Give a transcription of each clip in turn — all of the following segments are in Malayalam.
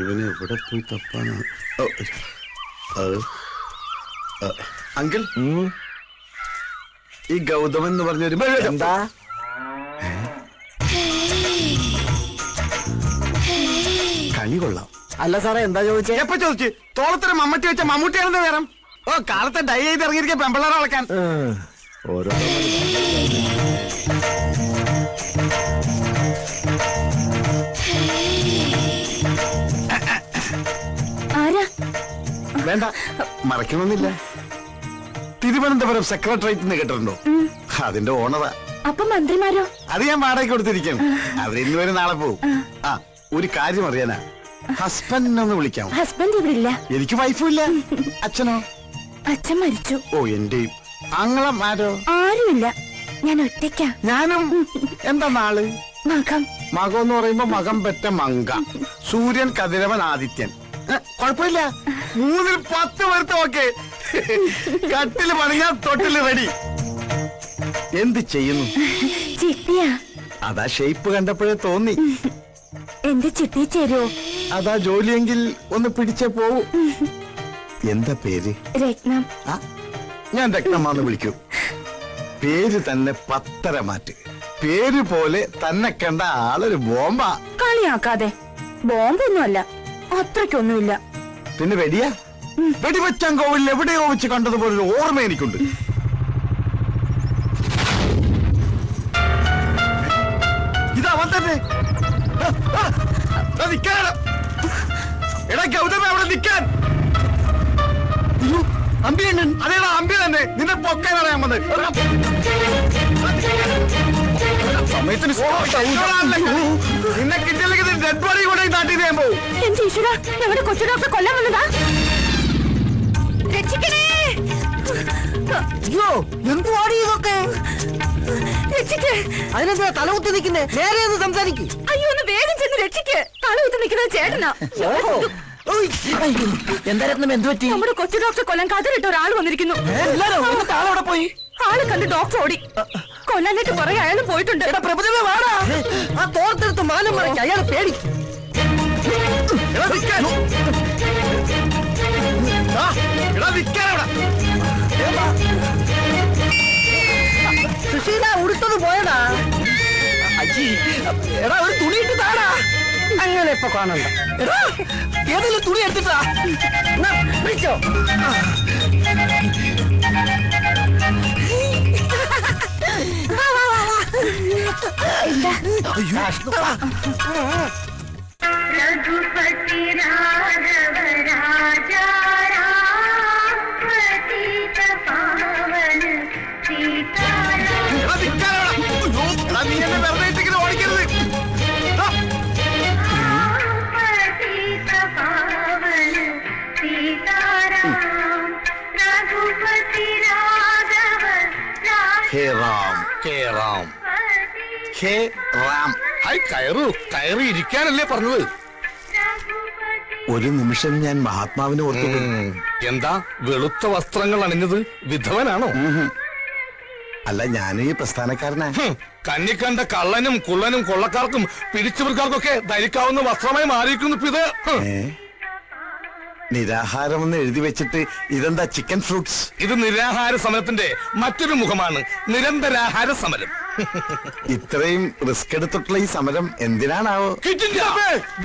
ഇവന് എവിടെ പോയി തപ്പാനാ? ഓ, അങ്കിൾ? ഈ ഗൗതമൻ എന്ന് പറഞ്ഞൊരു എന്താ? കളി കൊള്ളാം. അല്ല സാറേ എന്താ ചോദിച്ചേ? എപ്പോ ചോദിച്ചു? തോളത്തിന് മമ്മട്ടി വെച്ച മമ്മൂട്ടിയാണെന്ന് വേണം ഓ കാലത്തെ ഡൈ ചെയ്ത് ഇറങ്ങിയിരിക്കുക പെമ്പിള്ളേരെ വളക്കാൻ ഓരോ വേണ്ട. മറക്കണമെന്നില്ല തിരുവനന്തപുരം സെക്രട്ടറിയേറ്റ് കേട്ടിട്ടുണ്ടോ? അതിന്റെ ഓണറാ. അപ്പൊ മന്ത്രിമാരോ? അത് ഞാൻ വാടക കൊടുത്തിരിക്കും. അവരിന്ന് വരെ നാളെ പോവും. ആ. ഒരു കാര്യം അറിയാനാ. ഹസ്ബൻഡിനെ ഒന്ന് വിളിക്കാം ഹസ്ബൻഡ് ഇവിടെ ഇല്ല. എനിക്ക് വൈഫും ഇല്ല. അച്ഛനോ? അച്ഛൻ മരിച്ചു. ഓ എന്റെ ആരോ ആരുമില്ല. ഞാൻ ഒറ്റയ്ക്കാ. ഞാനും? എന്താ നാൾ? മകം. മകം എന്ന് പറയുമ്പോ മകം പെറ്റ മങ്ക. സൂര്യൻ കതിരവൻ ആദിത്യൻ. കുഴപ്പമില്ല. മൂന്നിൽ പത്ത് പേർത്ത് ഓക്കെ. കട്ടിൽ പണിഞ്ഞാ തൊട്ടിൽ റെഡി എന്ത് ചെയ്യുന്നു? ചിട്ടിയാ. അതാ ഷേപ്പ് കണ്ടപ്പോഴേ തോന്നി. എന്റെ ചിട്ടി ചേരോ? അതാ ജോലിയെങ്കിൽ ഒന്ന് പിടിച്ചേ പോവൂ. എന്താ പേര്? രത്നം. ആ, ഞാൻ രത്നമാന്ന് വിളിക്കൂ. പേര് തന്നെ പത്തര മാറ്റ്. പേര് പോലെ തന്നെ കണ്ട ആളൊരു ബോംബാ. കളിയാക്കാതെ. ബോംബൊന്നുമല്ല. അത്രയ്ക്കൊന്നുമില്ല. പിന്നെ വെടിയാ? വെടിവെച്ചാൻ കോവിൽ എവിടെയോ വെച്ച് കണ്ടതുപോലെ ഒരു ഓർമ്മ എനിക്കുണ്ട് ഇത് അവൻ തന്നെ. എടാ ഗൗതമ അവിടെ നിൽക്കാൻ അയ്യോ, അമ്പി അണ്ണൻ അതേടാ അമ്പി തന്നെ നിന്നെ പൊക്കാനാണ് ഞാൻ വന്നത്. സമയത്തിന് നിന്നെ കിട്ടിയില്ലെങ്കിൽ ഡെഡ് ബോഡി കൂടെ നാട്ടിൽ ഞാൻ പോകും. എന്റെ ഈശ്വര ഞങ്ങളുടെ കൊച്ചു ഡോക്ടർ കൊല്ലാൻ വന്നതാ? രക്ഷിക്കണേ. അയ്യോ എന്തുവാടി ഇതൊക്കെ? രക്ഷിക്ക്. അതിനെന്താ തലകുത്തി നിൽക്കുന്നേ? നേരെ ഒന്ന് സംസാരിക്കൂ. അയ്യോ ഒന്ന് വേഗം ചെന്ന് രക്ഷിക്ക്. തലകുത്തി നിൽക്കുന്നത് ചേട്ടനാ. എന്താ രത്നം? എന്ത് പറ്റി? നമ്മുടെ കൊച്ചു ഡോക്ടർ കൊല്ലം കതിരിട്ട് ഒരാൾ വന്നിരിക്കുന്നു. ആളവിടെ പോയി. ആളെ കണ്ട് ഡോക്ടർ ഓടി. കൊല്ലാനായിട്ട് കുറെ അയാളും പോയിട്ടുണ്ട്. പ്രഭുദേവ വാടാ. ആ തോർത്തെടുത്ത് മാനം മറയ്ക്ക് അയാൾ പേടി. എടാ. എടാ സുശീല ഉടുത്തത് പോയടാ അജി എടാ ഒരു തുണി ഇട്ട് താടാ. അങ്ങനെ ഇപ്പൊ കാണണ്ട. എടാ ഏതെങ്കിലും തുണി എടുത്തിട്ടാ. എന്നാ, ഹേ റാം ഹേ റാം. ഹേ കയറു കയറി. ഇരിക്കാനല്ലേ പറഞ്ഞത്. ഒരു നിമിഷം ഞാൻ മഹാത്മാവിനെ ഓർത്തു. എന്താ? വെളുത്ത വസ്ത്രങ്ങൾ അണിഞ്ഞത് വിധവനാണോ? അല്ല ഞാൻ ഈ പ്രസ്ഥാനക്കാരനാ കണ്ണിക്കണ്ട കള്ളനും കുള്ളനും കൊള്ളക്കാർക്കും പിടിച്ചുപറിക്കാർക്കൊക്കെ ധരിക്കാവുന്ന വസ്ത്രമായി മാറിയിരിക്കുന്നു ഇത്. നിരാഹാരം എന്ന് എഴുതി വെച്ചിട്ട് ഇതെന്താ ചിക്കൻ ഫ്രൂട്ട്സ് ഇത് നിരാഹാര സമരത്തിന്റെ മറ്റൊരു മുഖമാണ് നിരന്തരാഹാര സമരം. ഇത്രയും റിസ്ക് എടുത്തിട്ടുള്ള ഈ സമരം എന്തിനാണാവോ.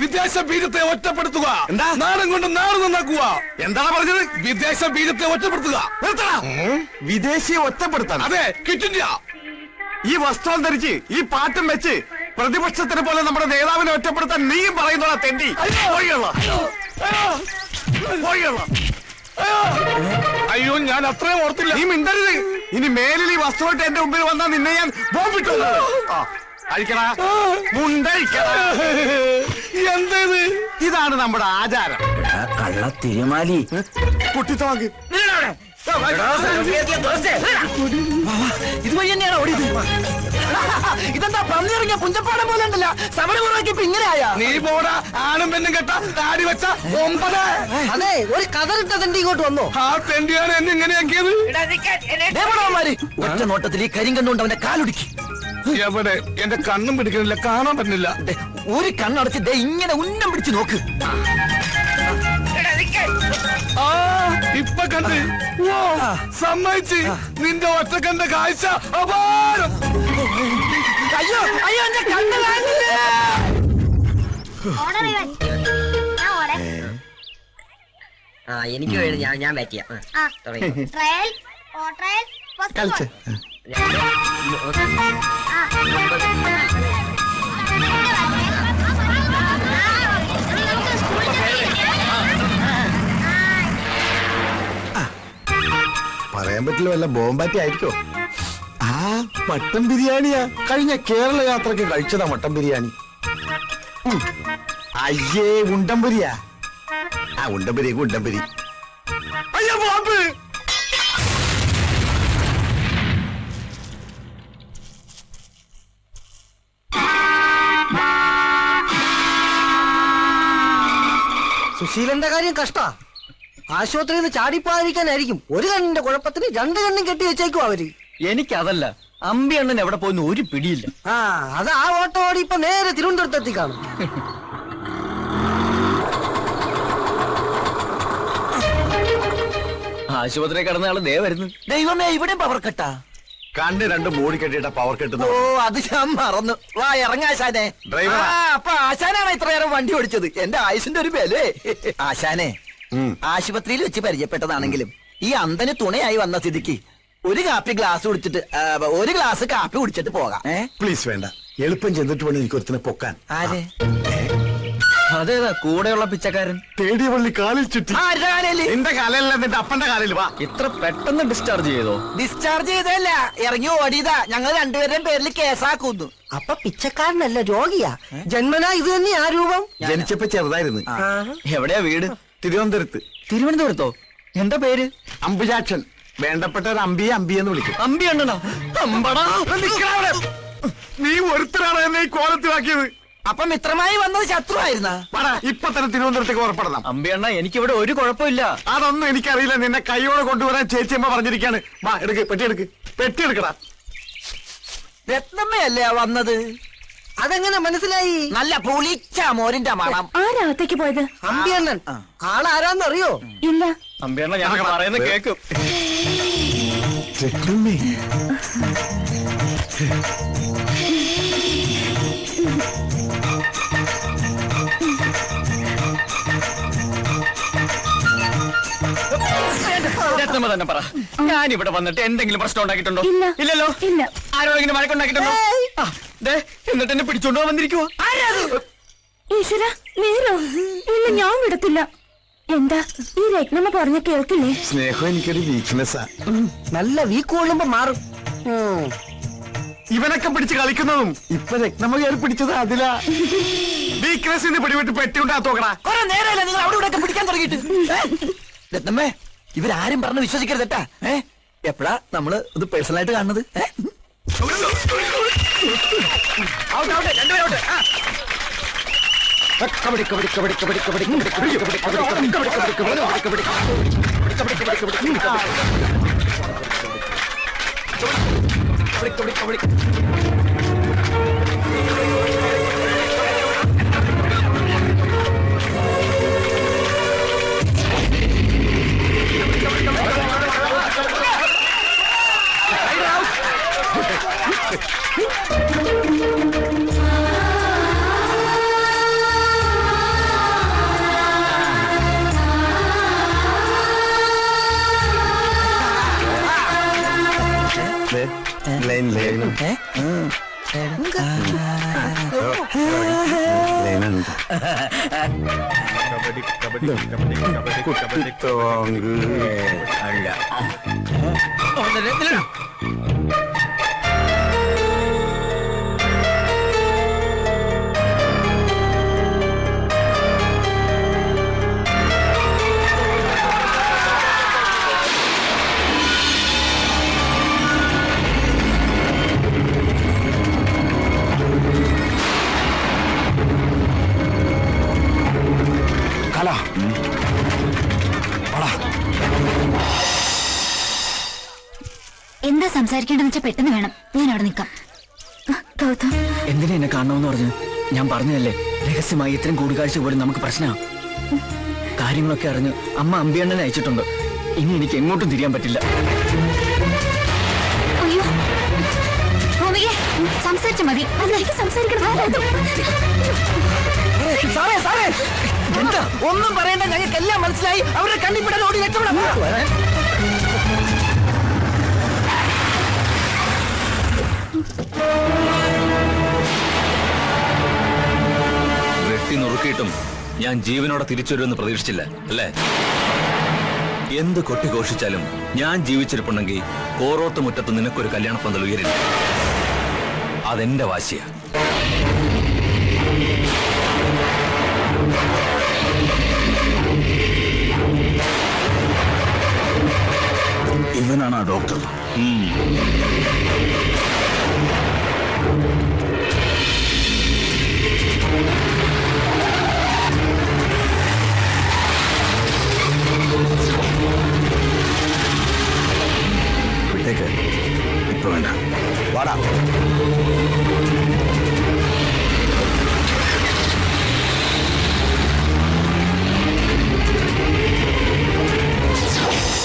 വിദേശ ബീജത്തെ ഒറ്റപ്പെടുത്തുക. എന്താ? നാടും കൊണ്ട് നാട് നന്നാക്കുക. എന്താ പറഞ്ഞത്? വിദേശ ബീജത്തെ ഒറ്റപ്പെടുത്തുക. വിദേശിയെ ഒറ്റപ്പെടുത്താൻ അതെ കിറ്റില്ല ഈ വസ്ത്രം ധരിച്ച് ഈ പാട്ടും വെച്ച് പ്രതിപക്ഷത്തിനെ പോലെ നമ്മുടെ നേതാവിനെ ഒറ്റപ്പെടുത്താൻ നീയും പറയുന്നോളാ തെണ്ടി. അയ്യോ ഞാൻ അത്രയും ഓർത്തില്ല നീ മിണ്ടരുത് ഇനി മേലിൽ ഈ വസ്തുവായിട്ട് എന്റെ മുമ്പിൽ വന്നാൽ നിന്നെ ഞാൻ ബോംബിട്ടു അഴിക്കടാ മുണ്ടഴിക്കടാ എന്തേത് ഇതാണ് നമ്മുടെ ആചാരം കള്ള തിരുമാലി പൊട്ടിത്താങ്ക് ഇത് വഴി തന്നെയാണ് ഓടിയത് ഇതെന്താ പന്നിറങ്ങിയ പുഞ്ചപ്പാടം പോലെ ഉണ്ടല്ല? സമരമുറക്കി ഇപ്പൊ ഇങ്ങനെയായ? നീ പോടാ ആണും പെണ്ണും കെട്ട താടി വെച്ച ഒമ്പത്. അതെ ഒരു കതറിട്ട തെണ്ടി ഇങ്ങോട്ട് വന്നോ? ആ തെണ്ടിയാണ് എന്നെ ഇങ്ങനെയാക്കിയത് ഒറ്റ നോട്ടത്തിൽ ഈ കരിങ്കണ്ണുകൊണ്ട് അവന്റെ കാലുടുക്കി. എവിടെ? എന്റെ കണ്ണും പിടിക്കുന്നില്ല കാണാൻ പറ്റുന്നില്ല. ഒരു കണ്ണടച്ച് ദേ ഇങ്ങനെ ഉന്നം പിടിച്ച് നോക്ക്. ആ ഇപ്പൊ കണ്ട്. സമ്മതിച്ച്. നിന്റെ ഒറ്റക്കണ്ട കാഴ്ച അപാരം. അയ്യോ അയ്യോ എന്റെ കണ്ണ് കാണുന്നില്ല? ഇവൻ. ഞാൻ ഓടെ ആ എനിക്ക് വേണ്ടി ഞാൻ ഞാൻ ബാറ്റ് ചെയ്യാം. ആ, ആ തുടങ്ങി. ട്രയൽ ഓ ട്രയൽ ഫസ്റ്റ് കളിച്ച്. മൂന്ന്, ആ. നമുക്ക് സ്കൂളിൽ പറയാൻ പറ്റില്ല വല്ല ബോംബാറ്റി ആയിരിക്കോ ആ മട്ടൻ ബിരിയാണിയാ. കഴിഞ്ഞ കേരള യാത്രയ്ക്ക് കഴിച്ചതാ മട്ടൻ ബിരിയാണി. അയ്യേ ഉണ്ടംപുരിയാ. ആ ഉണ്ടംപുരി ഉണ്ടംപുരി. അയ്യോ സുശീലന്റെ കാര്യം കഷ്ട. ആശുപത്രിയിൽ നിന്ന് ചാടിപ്പോകാതിരിക്കാനായിരിക്കും ഒരു കണ്ണിന്റെ കുഴപ്പത്തിന് രണ്ട് കണ്ണും കെട്ടി വെച്ചേക്കും അവർ. എനിക്കതല്ല. അമ്പി അണ്ണൻ എവിടെ പോയിന്ന് ഒരു പിടിയില്ല. ആ അത് ആ ഓട്ടോ ഓടി ഇപ്പൊ നേരെ തിരുവനന്തപുരത്ത് കാണും ആശുപത്രി കിടന്ന ആൾ ദേ വരുന്നു. ദൈവമേ ഇവിടെ പവർ കട്ടാ കണ്ണ് രണ്ട് മൂടി കെട്ടിയിട്ട പവർ ഓ അത് ഞാൻ മറന്നു. വാ ഇറങ്ങ ആശാനെ. ഡ്രൈവറാ. ആ, അപ്പൊ ആശാനാണ് ഇത്ര നേരം വണ്ടി ഓടിച്ചത്. എന്റെ ആയുസിന്റെ ഒരു ബലേ ആശാനെ ഉം. ആശുപത്രിയിൽ വെച്ച് പരിചയപ്പെട്ടതാണെങ്കിലും ഈ അന്തന് തുണയായി വന്ന സ്ഥിതിക്ക് ഒരു കാപ്പി ഗ്ലാസ് കുടിച്ചിട്ട് ആ, ഒരു ഗ്ലാസ് കാപ്പി കുടിച്ചിട്ട് പോകാം. ഏ? പ്ലീസ് വേണ്ട. എളുപ്പം ചെന്നിട്ട് വേണം എനിക്ക് ഒരുത്തിനെ പൊക്കാൻ. ആരെ? അതേതാ കൂടെയുള്ള പിച്ചക്കാരൻ? തേടിയ പള്ളി കാലിൽ ചുറ്റി. ആരുടെ കാലയിൽ നിന്റെ കാലല്ല നിന്റെ അപ്പന്റെ കാലിൽ വാ. ഇത്ര പെട്ടെന്ന് ഡിസ്ചാർജ് ചെയ്തോ? ഡിസ്ചാർജ് ചെയ്തല്ല ഇറങ്ങി ഓടിയതാ. ഞങ്ങൾ രണ്ടുപേരുടെയും പേരിൽ കേസാക്കുന്നു. അപ്പൊ പിച്ചക്കാരനല്ല രോഗിയാ. ജന്മനാ ഇത് തന്നെയാ ആ രൂപം. ജനിച്ചപ്പോ ചെറുതായിരുന്നു. എവിടെയാ വീട്? തിരുവനന്തപുരത്ത്. തിരുവനന്തപുരത്തോ? എന്താ പേര്? അമ്പുജാക്ഷൻ വേണ്ടപ്പെട്ട ഒരു അമ്പിയെ അമ്പി എന്ന് വിളിക്കും. അമ്പി ഉണ്ടോ അമ്പടാ. നീ ഒരുത്തരാണ് എന്നെ ഈ കോലത്തിലാക്കിയത് അപ്പൊ മിത്രമായി വന്നത് ശത്രുവായിരുന്ന? ഇപ്പൊ തന്നെ തിരുവനന്തപുരത്തേക്ക് ഉറപ്പെടണം അമ്പി എനിക്ക് ഇവിടെ ഒരു കുഴപ്പമില്ല. അതൊന്നും എനിക്കറിയില്ല. നിന്നെ കൈയോടെ കൊണ്ടുവരാൻ ചേച്ചിയമ്മ പറഞ്ഞിരിക്കാണ്. വാ എടുക്ക് പെട്ടി എടുക്ക്. പെട്ടി എടുക്കടാ. രത്നമ്മയല്ലേ വന്നത്? അതെങ്ങനെ മനസ്സിലായി? നല്ല പുളിച്ച മോരിന്റെ മണം. ആരാത്തേക്ക് പോയത്? അമ്പിയണ്ണൻ ആളാരാന്നറിയോ? ഇല്ല. അമ്പിയണ്ണ ഞാൻ പറയുന്ന കേക്കും. രത്നമ്മ തന്നെ പറ. ഞാൻ ഇവിടെ വന്നിട്ട് എന്തെങ്കിലും പ്രശ്നം ഉണ്ടാക്കിയിട്ടുണ്ടോ? ഇല്ല. ഇല്ലല്ലോ? ഇല്ല. ആരോടെങ്കിലും വഴക്കുണ്ടാക്കിയിട്ടുണ്ടോ ആ, ദേ, എന്നിട്ട് എന്നെ പിടിച്ചോണ്ട് വന്നിരിക്കുവോ. ഈശ്വര നേരോ? ഇല്ല ഞാൻ വിടത്തില്ല. എന്താ ഈ രത്നമ്മ പറഞ്ഞ കേൾക്കില്ലേ? സ്നേഹം എനിക്കൊരു വീക്ക്നെസ്സാ നല്ല വീക്ക് കൊള്ളുമ്പോ മാറും. ഇവനൊക്കെ പിടിച്ച് കളിക്കുന്നതും ഇപ്പൊ രത്നമ്മ കയറി പിടിച്ചത് അതിലാ. വീക്ക്നെസ് പിടിവിട്ട് പെട്ടിണ്ടാ ഉണ്ടാത്തോക്കടാ കുറെ നേരമല്ല നിങ്ങൾ അവിടെ ഇവിടെ പിടിക്കാൻ തുടങ്ങിയിട്ട്? രത്നമ്മേ ഇവരാരും പറഞ്ഞ് വിശ്വസിക്കരുത് കേട്ടാ. ഏ? എപ്പോഴാ നമ്മൾ ഇത് പേഴ്സണൽ ആയിട്ട് കാണുന്നത്? ഏ? Out, kabaddi kabaddi kabaddi kabaddi kabaddi kabaddi kabaddi kabaddi kabaddi kabaddi kabaddi kabaddi kabaddi kabaddi line line കുട്ടിത്തോങ്ക് അല്ല വെച്ചാൽ പെട്ടെന്ന് വേണം. ഞാൻ അവിടെ നിൽക്കാം. ഗൗതം. എന്തിനാ എന്നെ കാണണമെന്ന് പറഞ്ഞു ഞാൻ പറഞ്ഞതല്ലേ രഹസ്യമായി ഇത്രയും കൂടിക്കാഴ്ച പോലും നമുക്ക് പ്രശ്നമാണ് കാര്യങ്ങളൊക്കെ അറിഞ്ഞ് അമ്മ അമ്പിയണ്ണനെ അയച്ചിട്ടുണ്ട്. ഇനി എനിക്ക് എങ്ങോട്ടും തിരിയാൻ പറ്റില്ല. അയ്യോ. ഭൂമികെ സംസാരിച്ച മതി. അതിലേക്ക് സംസാരിക്കണം. ഒന്നും പറയണ്ട ഞങ്ങൾക്ക് എല്ലാം മനസ്സിലായി. അവരുടെ കണ്ണിപ്പിടൽ ഓടി രക്ഷപ്പെടാം വെട്ടി നുറുക്കിയിട്ടും ഞാൻ ജീവനോടെ തിരിച്ചുവരുമെന്ന് പ്രതീക്ഷിച്ചില്ല അല്ലേ? എന്ത് കൊട്ടിഘോഷിച്ചാലും ഞാൻ ജീവിച്ചിരിപ്പുണ്ടെങ്കിൽ കോറോത്ത് മുറ്റത്ത് നിനക്കൊരു കല്യാണ പന്തൽ ഉയരില്ല. അതെന്റെ വാശിയാ. ഇവനാണ് ആ ഡോക്ടർ. ഉം. വിട്ടേക്ക് ഇപ്പൊ വേണ്ട വാടാ